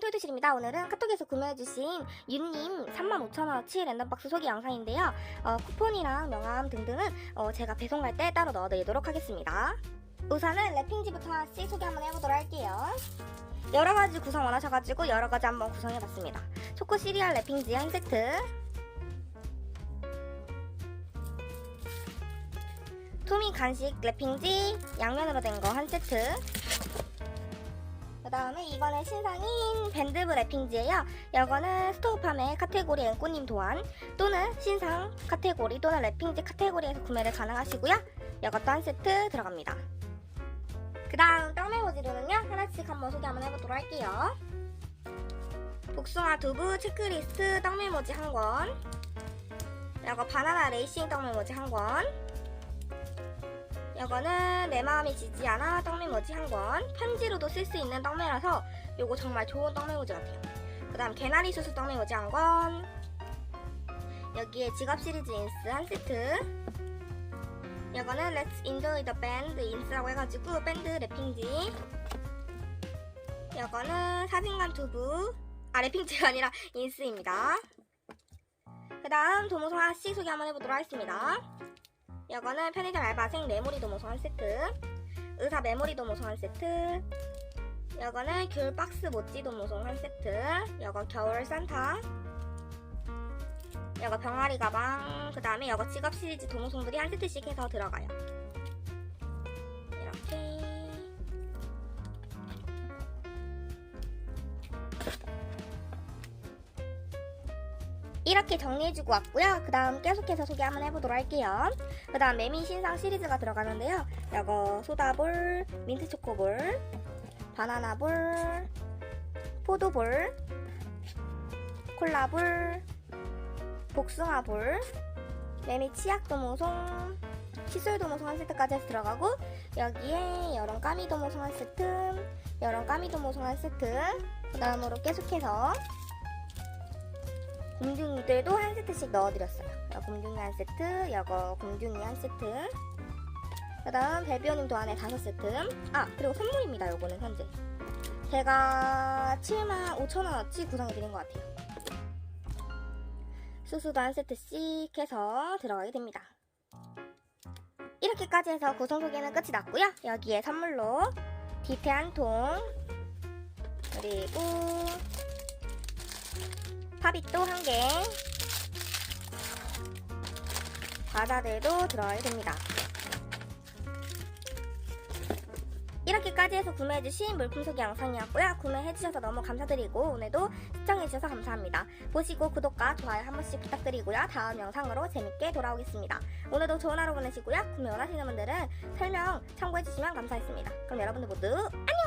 토요토실입니다. 오늘은 카톡에서 구매해주신 윤님 35,000원어치 랜덤박스 소개 영상인데요. 어, 쿠폰이랑 명함 등등은 어, 제가 배송할 때 따로 넣어드리도록 하겠습니다. 우선은 랩핑지부터 하나씩 소개 한번 해보도록 할게요. 여러가지 구성 원하셔가지고 여러가지 한번 구성해봤습니다. 초코 시리얼 랩핑지 한 세트 토미 간식 랩핑지 양면으로 된 거 한 세트 그 다음에 이번에 신상인 밴드브 랩핑지예요. 이거는 스토어팜의 카테고리 앵꼬님 도안 또는 신상 카테고리 또는 랩핑지 카테고리에서 구매를 가능하시고요. 이것도 한 세트 들어갑니다. 그 다음 떡메모지로는요. 하나씩 한번 소개 한번 해보도록 할게요. 복숭아 두부 체크리스트 떡메모지 한 권. 이거 바나나 레이싱 떡메모지 한 권. 이거는 내 마음이 지지 않아 떡메모지 한 권. 편지로도 쓸 수 있는 떡메라서 요거 정말 좋은 떡메모지 같아요. 그 다음 개나리 수수 떡메모지 한 권. 여기에 지갑 시리즈 인스 한 세트. 이거는 Let's Enjoy the Band 인스라고 해가지고 밴드 랩핑지. 이거는 사진관 두부. 아 랩핑지가 아니라 인스입니다. 그 다음 도무소 하나씩 소개 한번 해보도록 하겠습니다. 이거는 편의점 알바생 메모리 도모소 한 세트 의사 메모리 도모소 한 세트 이거는 귤 박스 모찌 도모소 한 세트 이거 겨울 산타 이거 병아리 가방 그 다음에 이거 지갑 시리즈 도모송들이 한 세트씩 해서 들어가요 이렇게 정리해주고 왔고요. 그 다음 계속해서 소개 한번 해보도록 할게요. 그 다음 메미 신상 시리즈가 들어가는데요. 이거 소다볼, 민트초코볼, 바나나볼, 포도볼, 콜라볼, 복숭아볼, 메미 치약 도모송, 칫솔 도모송 한 세트까지 해서 들어가고 여기에 여름 까미 도모송 한 세트, 여름 까미 도모송 한 세트 그 다음으로 계속해서 곰둥이들도 한 세트씩 넣어드렸어요. 곰둥이 한 세트, 이거 곰둥이 한 세트. 그 다음 벨비오님도 안에 다섯 세트. 아, 그리고 선물입니다, 요거는 현재. 제가 7만 5천원어치 구성해드린 것 같아요. 수수도 한 세트씩 해서 들어가게 됩니다. 이렇게까지 해서 구성 소개는 끝이 났고요. 여기에 선물로 디테 한 통, 그리고 팝잇도 한 개, 과자들도 들어야 됩니다. 이렇게까지 해서 구매해주신 물품 소개 영상이었고요. 구매해주셔서 너무 감사드리고 오늘도 시청해주셔서 감사합니다. 보시고 구독과 좋아요 한 번씩 부탁드리고요. 다음 영상으로 재밌게 돌아오겠습니다. 오늘도 좋은 하루 보내시고요. 구매 원하시는 분들은 설명 참고해주시면 감사하겠습니다. 그럼 여러분들 모두 안녕!